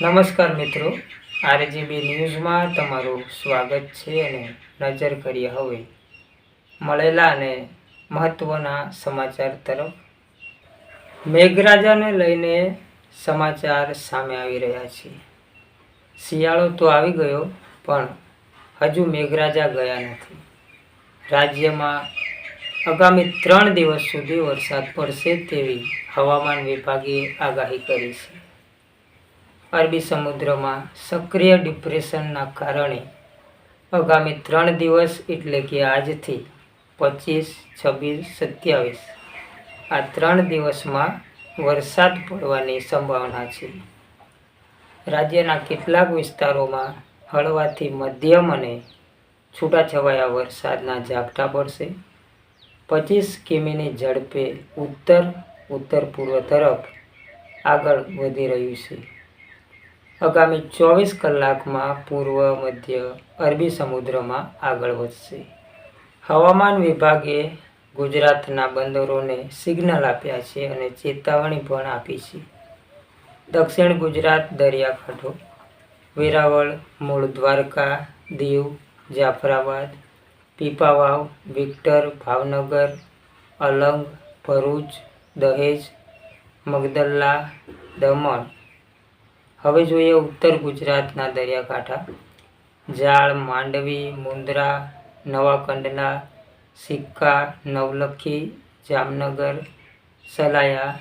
નમસ્કાર મિત્રો. આરજીબી ન્યૂઝમાં તમારું સ્વાગત છે અને નજર કરીએ હવે મળેલા અને મહત્ત્વના સમાચાર તરફ. મેઘરાજાને લઈને સમાચાર સામે આવી રહ્યા છે. શિયાળો તો આવી ગયો, પણ હજુ મેઘરાજા ગયા નથી. રાજ્યમાં આગામી ત્રણ દિવસ સુધી વરસાદ પડશે તેવી હવામાન વિભાગે આગાહી કરી છે. અરબી સમુદ્રમાં સક્રિય ડિપ્રેશનના કારણે આગામી ત્રણ દિવસ એટલે કે આજથી પચીસ, છવ્વીસ, સત્યાવીસ આ ત્રણ દિવસમાં વરસાદ પડવાની સંભાવના છે. રાજ્યના કેટલાક વિસ્તારોમાં હળવાથી મધ્યમ અને છૂટાછવાયા વરસાદના ઝાપટા પડશે. પચીસ કિમીની ઝડપે ઉત્તર ઉત્તર પૂર્વ તરફ આગળ વધી રહ્યું છે. આગામી ચોવીસ કલાકમાં પૂર્વ મધ્ય અરબી સમુદ્રમાં આગળ વધશે. હવામાન વિભાગે ગુજરાતના બંદરોને સિગ્નલ આપ્યા છે અને ચેતવણી પણ આપી છે. દક્ષિણ ગુજરાત દરિયાકાંઠો, વેરાવળ, મૂળ દ્વારકા, દીવ, જાફરાબાદ, પીપાવાવ, વિક્ટર, ભાવનગર, અલંગ, ભરૂચ, દહેજ, મગદલ્લા, દમણ હવે જોઈએ ઉત્તર ગુજરાતના દરિયાકાંઠા. જાળ માંડવી મુંદ્રા નવા કંડલા સિક્કા, નવલખી, જામનગર, સલાયા,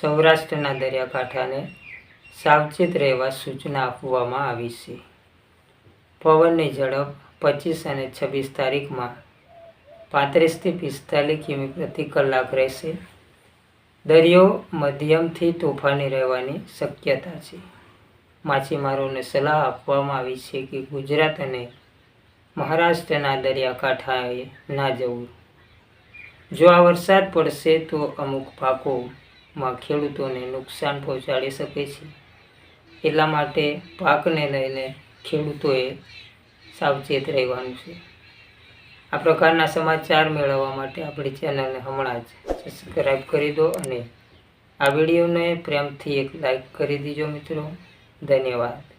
સૌરાષ્ટ્રના દરિયાકાંઠાને સાવચેત રહેવા સૂચના આપવામાં આવી છે. પવનની ઝડપ પચીસ અને છવ્વીસ તારીખમાં પાંત્રીસથી પિસ્તાલીસ કિમી પ્રતિ કલાક રહેશે. દરિયો મધ્યમથી તોફાની રહેવાની શક્યતા છે. માછીમારોને સલાહ આપવામાં આવી છે કે ગુજરાત અને મહારાષ્ટ્રના દરિયાકાંઠાએ ના જવું. જો આ વરસાદ પડશે તો અમુક પાકોમાં ખેડૂતોને નુકસાન પહોંચાડી શકે છે. એટલા માટે પાકને લઈને ખેડૂતોએ સાવચેત રહેવાનું છે. આ પ્રકારના સમાચાર મેળવવા માટે આપણી ચેનલને હમણાં જ સબસ્ક્રાઈબ કરી દો અને આ વિડીયોને પ્રેમથી એક લાઈક કરી દીજો મિત્રો. ધન્યવાદ.